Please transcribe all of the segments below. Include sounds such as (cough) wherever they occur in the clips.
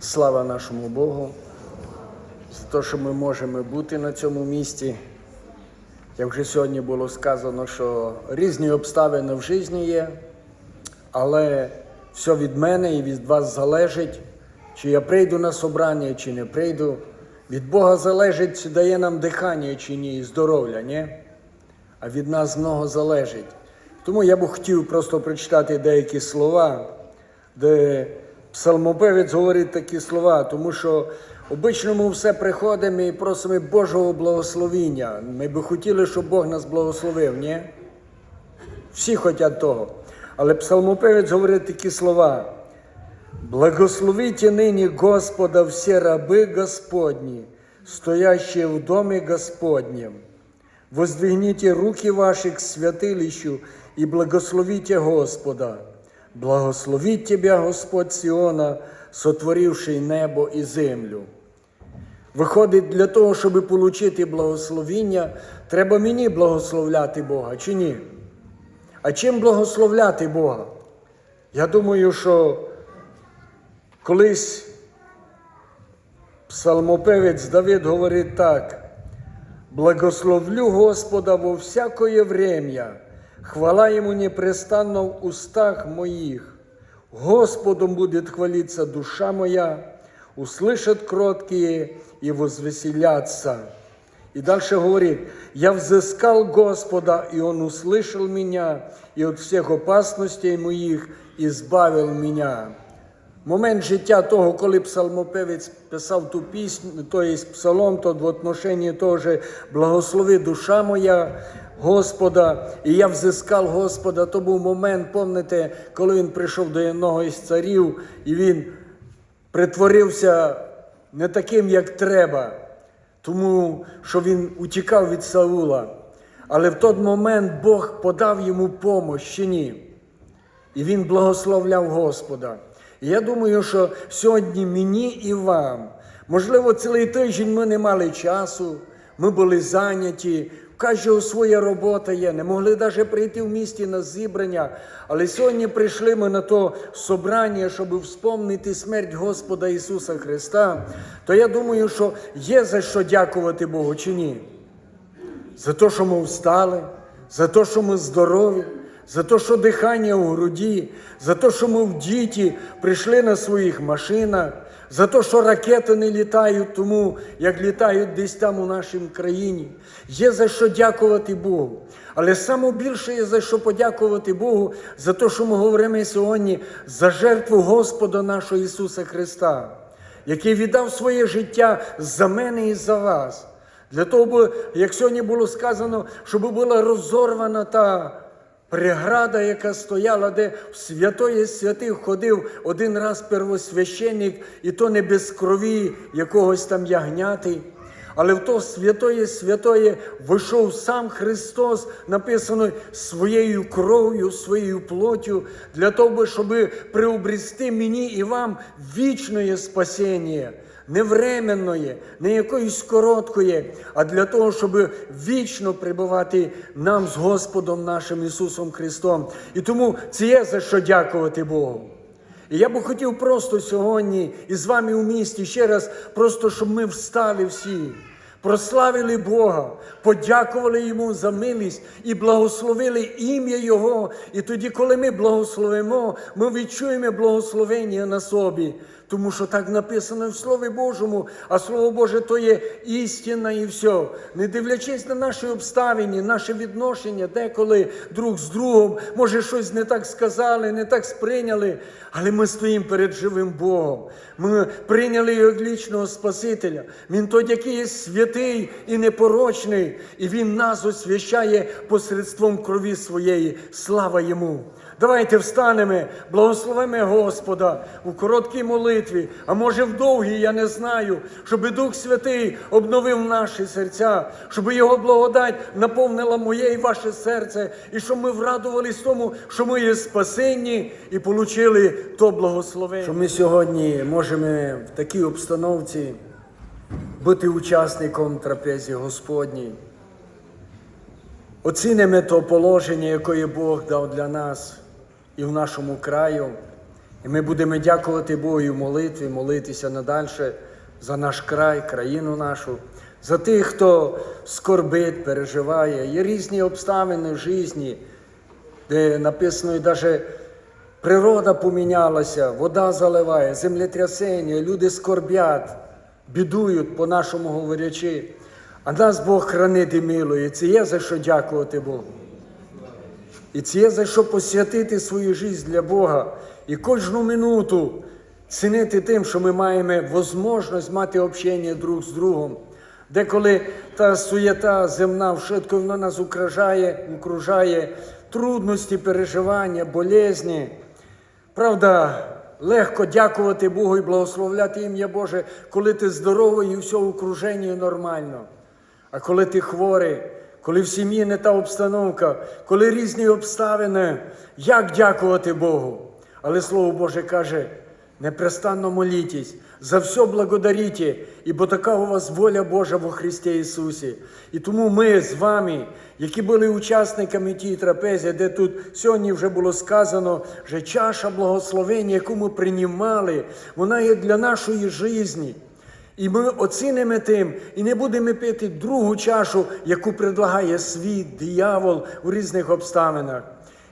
Слава нашому Богу за те, що ми можемо бути на цьому місці. Як вже сьогодні було сказано, що різні обставини в житті є, але все від мене і від вас залежить, чи я прийду на собрання, чи не прийду. Від Бога залежить, чи дає нам дихання чи ні, і здоров'я, ні? а від нас много залежить. Тому я б хотів просто прочитати деякі слова, де псалмопевець говорить такі слова, тому що обично ми все приходимо і просимо Божого благословіння. Ми би хотіли, щоб Бог нас благословив, ні? Всі хочуть того. Але псалмопевець говорить такі слова. Благословите ныне Господа все рабы Господни, стоящие в доме Господнем. Воздвигните руки ваши к святилищу и благословите Господа. Благословит тебя Господь Сиона, сотворивший небо і землю. Виходить, для того, щоб отримати благословіння, треба мені благословляти Бога, чи ні? А чим благословляти Бога? Я думаю, що колись псалмопевець Давид говорить так: благословлю Господа во всякое время, хвала Ему непрестанно в устах моих. Господом будет хвалиться душа моя, услышат кроткие и возвеселятся. И дальше говорит, я взыскал Господа, и Он услышал меня, и от всех опасностей моїх избавил меня. Момент життя того, коли псалмопевець писав ту пісню, то є псалом, то в отношенні того же благослови душа моя Господа, і я взискав Господа, то був момент, пам'ятаєте, коли він прийшов до одного із царів, і він притворився не таким, як треба, тому що він утікав від Саула. Але в той момент Бог подав йому помощь, чи ні? І він благословляв Господа. Я думаю, що сьогодні мені і вам, можливо, цілий тиждень ми не мали часу, ми були зайняті, в кожного своя робота є, не могли навіть прийти в місті на зібрання. Але сьогодні прийшли ми на то собрання, щоб вспомнити смерть Господа Ісуса Христа. То я думаю, що є за що дякувати Богу чи ні? За те, що ми встали, за те, що ми здорові, за те, що дихання у груді, за те, що ми в діті прийшли на своїх машинах, за те, що ракети не літають тому, як літають десь там у нашій країні. Є за що дякувати Богу. Але саме більше є за що подякувати Богу за те, що ми говоримо сьогодні за жертву Господа нашого Ісуса Христа, який віддав своє життя за мене і за вас. Для того, як сьогодні було сказано, щоб була розорвана та преграда, яка стояла, де в святої святих ходив один раз первосвященник, і то не без крові якогось там ягняти. Але в то святої святої вийшов сам Христос, написано своєю кров'ю, своєю плоттю, для того, щоб приобрести мені і вам вічне спасіння не временної, не якоїсь короткої, а для того, щоб вічно прибувати нам з Господом нашим Ісусом Христом. І тому це є за що дякувати Богу. І я би хотів просто сьогодні із вами у місті ще раз, просто щоб ми встали всі. Прославили Бога, подякували Йому за милість і благословили ім'я Його. І тоді, коли ми благословимо, ми відчуємо благословення на собі. Тому що так написано в Слові Божому, а Слово Боже то є істина і все. Не дивлячись на наші обставини, наше відношення, деколи друг з другом, може, щось не так сказали, не так сприйняли, але ми стоїмо перед живим Богом. Ми прийняли його лічного Спасителя. Він той, який є святий і непорочний, і Він нас освящає посередством крові своєї. Слава йому! Давайте встанемо, благословимо Господа у короткій молитві, а може в довгій, я не знаю, щоб Дух Святий обновив наші серця, щоб Його благодать наповнила моє і ваше серце, і щоб ми врадувались тому, що ми є спасенні і отримали то благословення. Що ми сьогодні можемо в такій обстановці бути учасником трапезі Господній. Оцінимо то положення, яке Бог дав для нас і в нашому краю. І ми будемо дякувати Богу в молитві, молитися надальше за наш край, країну нашу, за тих, хто скорбить, переживає. Є різні обставини в житті, де написано і навіть природа помінялася, вода заливає, землетрясення, люди скорбять, бідують, по-нашому говорячи. А нас Бог хранить і милує. Є за що дякувати Богу. І це є за що посвятити свою життя для Бога і кожну минуту цінити тим, що ми маємо можливість мати общення друг з другом. Деколи та суєта земна вшитко вона нас окружає, окружає трудності, переживання, болезні. Правда, легко дякувати Богу і благословляти ім'я Боже, коли ти здоровий і все в окруженні нормально. А коли ти хворий, коли в сім'ї не та обстановка, коли різні обставини, як дякувати Богу? Але Слово Боже каже, непрестанно молітесь, за все благодарите, ібо така у вас воля Божа во Христі Ісусі. І тому ми з вами, які були учасниками тієї трапезії, де тут сьогодні вже було сказано, що чаша благословення, яку ми приймали, вона є для нашої житті. І ми оцінимо тим і не будемо пити другу чашу, яку предлагає світ, диявол у різних обставинах.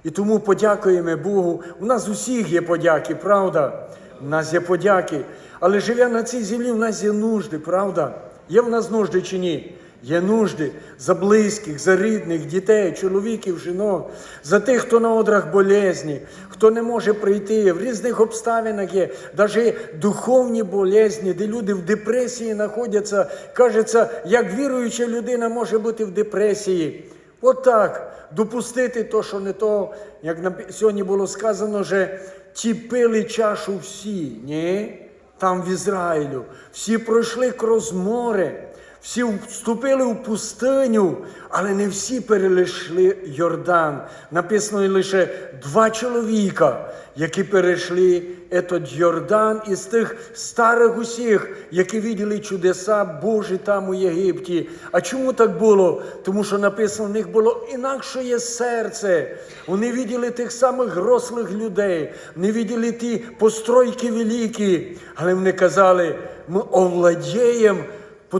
І тому подякуємо Богу. У нас усіх є подяки, правда? У нас є подяки. Але живя на цій землі, у нас є нужди, правда? Є в нас нужди чи ні? Є нужди за близьких, за рідних, дітей, чоловіків, жінок, за тих, хто на одрах болезні, хто не може прийти. В різних обставинах є навіть духовні болезні, де люди в депресії знаходяться. Кажеться, як віруюча людина може бути в депресії. Отак, допустити то, що не то, як сьогодні було сказано, що ті пили чашу всі, ні? Там в Ізраїлю. Всі пройшли крізь море, всі вступили в пустиню, але не всі перейшли Йордан. Написано лише два чоловіка, які перейшли этот Йордан із тих старих усіх, які виділи чудеса Божі там у Єгипті. А чому так було? Тому що написано, в них було інакше серце. Вони виділи тих самих грослих людей, вони виділи ті постройки великі, але вони казали, ми овладіємо,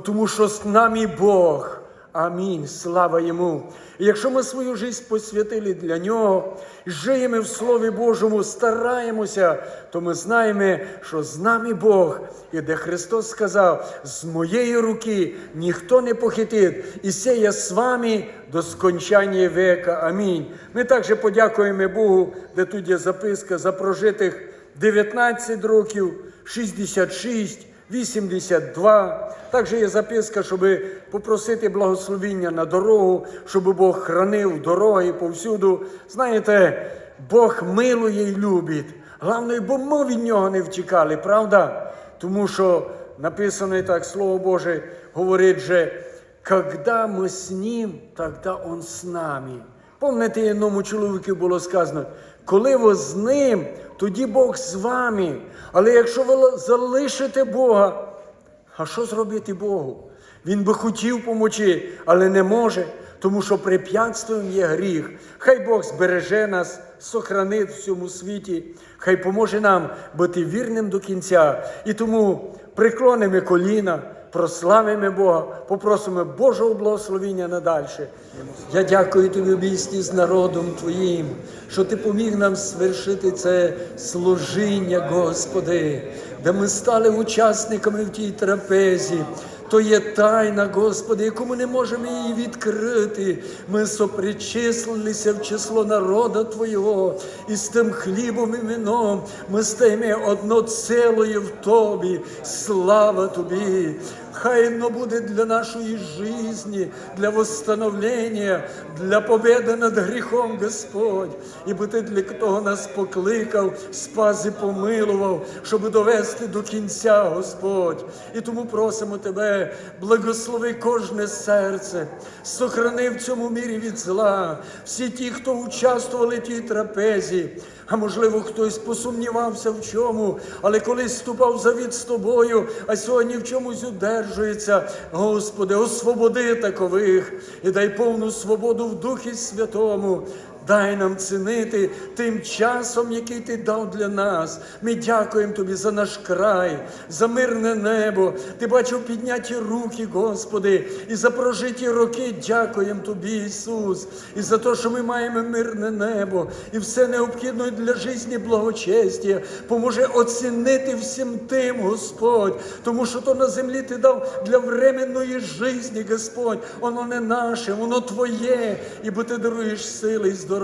тому що з нами Бог. Амінь. Слава йому. І якщо ми свою життя посвятили для нього, живемо в Слові Божому, стараємося, то ми знаємо, що з нами Бог, і де Христос сказав, з моєї руки ніхто не похитить, і це я з вами до скончання века. Амінь. Ми також подякуємо Богу, де тут є записка за прожитих 19 років, 66. 82. Також є записка, щоб попросити благословіння на дорогу, щоб Бог хранив дороги повсюду. Знаєте, Бог милує і любить. Головне, бо ми від нього не втікали, правда? Тому що написано так, Слово Боже говорить, що когда ми з ним, тогда Он з нами. Помните, одному чоловіку було сказано, коли ви з ним, тоді Бог з вами. Але якщо ви залишите Бога, а що зробити Богу? Він би хотів помочи, але не може, тому що препятствием є гріх. Хай Бог збереже нас, сохранить в цьому світі, хай поможе нам бути вірним до кінця. І тому приклонимо коліна, прославимо Бога, попросимо Божого благословення надальше. Я дякую тобі, обійсті з народом Твоїм, що ти поміг нам свершити це служіння, Господи, де ми стали учасниками в тій трапезі. То є тайна, Господи, яку ми не можемо її відкрити. Ми сопричислилися в число народа Твого, і з тим хлібом і вином ми стаємо одноцелою в Тобі. Слава Тобі! Хай воно буде для нашої житті, для восстановлення, для победи над гріхом, Господь. І бо Ти для того нас покликав, спас і помилував, щоб довести до кінця, Господь. І тому просимо Тебе, благослови кожне серце, сохрани в цьому мірі від зла. Всі ті, хто участвували в тій трапезі, а можливо, хтось посумнівався в чому, але колись ступав завіт з тобою, а сьогодні в чомусь удержується. Господи, освободи такових і дай повну свободу в Духі Святому. Дай нам цінити тим часом, який ти дав для нас. Ми дякуємо тобі за наш край, за мирне небо. Ти бачив підняті руки, Господи, і за прожиті роки дякуємо тобі, Ісус, і за те, що ми маємо мирне небо і все необхідне для житті благочестя. Поможе оцінити всім тим, Господь, тому що то на землі ти дав для временної житті, Господь. Воно не наше, воно Твоє, і бо ти даруєш сили і здоров'я.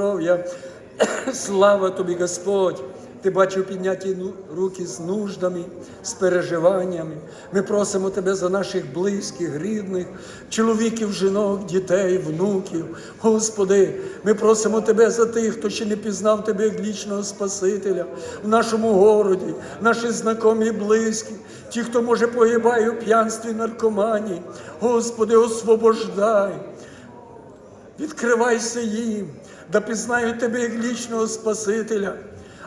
(coughs) Слава тобі, Господь! Ти бачив підняті ну- руки з нуждами, з переживаннями. Ми просимо тебе за наших близьких, рідних, чоловіків, жінок, дітей, внуків. Господи, ми просимо Тебе за тих, хто ще не пізнав Тебе як вічного Спасителя в нашому городі, наші знайомі і близькі, ті, хто може погибає у п'янстві, наркоманії. Господи, освобождай. Відкривайся їм, да пізнають тебе як лічного Спасителя.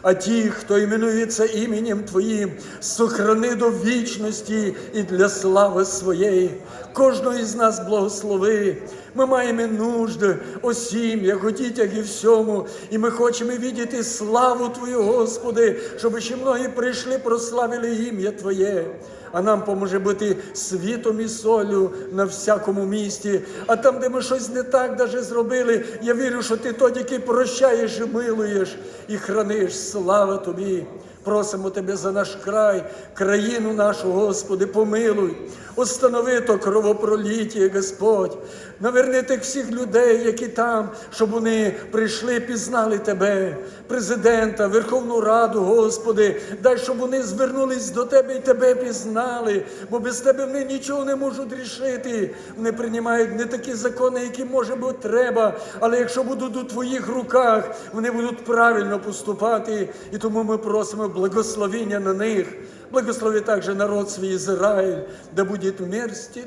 А ті, хто іменується іменем Твоїм, сохрани до вічності і для слави своєї. Кожного із нас благослови. Ми маємо нужди о сім'ях, о дітях і всьому. І ми хочемо видіти славу Твою, Господи, щоб ще многі прийшли, прославили ім'я Твоє. А нам поможе бути світом і солю на всякому місті. А там, де ми щось не так даже зробили, я вірю, що ти який прощаєш і милуєш і храниш. Слава тобі! Просимо Тебе за наш край, країну нашу, Господи, помилуй, установи то кровопроліття, Господь, наверни тих всіх людей, які там, щоб вони прийшли, пізнали Тебе, президента, Верховну Раду, Господи, дай, щоб вони звернулись до Тебе і Тебе пізнали, бо без Тебе вони нічого не можуть рішити. Вони приймають не такі закони, які може бути треба, але якщо будуть у Твоїх руках, вони будуть правильно поступати. І тому ми просимо благословення на них. Благослови также народ свій Ізраїль, да буде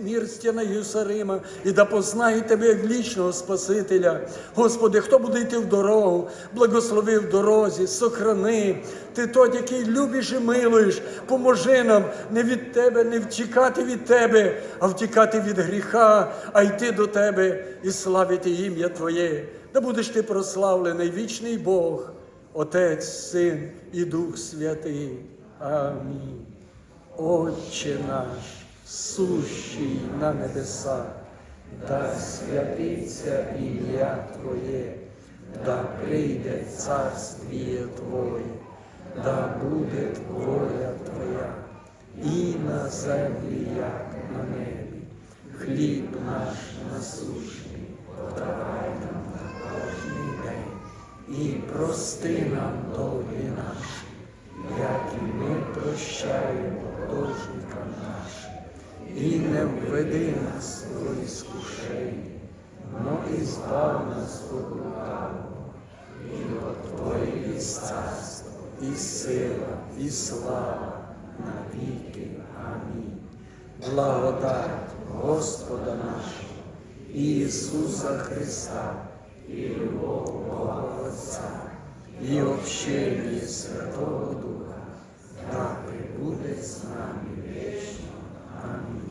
мир стіна Єрусалима, і да познає тебе як лічного Спасителя. Господи, хто буде йти в дорогу, благослови в дорозі, сохрани. Ти той, який любиш і милуєш, поможи нам не від тебе, не втікати від тебе, а втікати від гріха, а йти до тебе і славити ім'я Твоє. Да будеш ти прославлений, вічний Бог. Отець, Син і Дух Святий. Амінь. Отче наш, сущий на небесах, да святиться ім'я Твоє, да прийде царствіє Твоє, да буде воля Твоя, і на землі, як на небі. Хліб наш насущний, подавай нам і прости нам долги наші, як і ми прощаємо должникам нашим, і не введи нас в іскушення, но і збав нас від лукавого, і от Твоє є царство, і сила, і слава на віки. Амінь. Благодать Господа нашого, Ісуса Христа, і любовь Бога Отця, і общение Святого Духа, да пребудет з нами вечно. Амінь.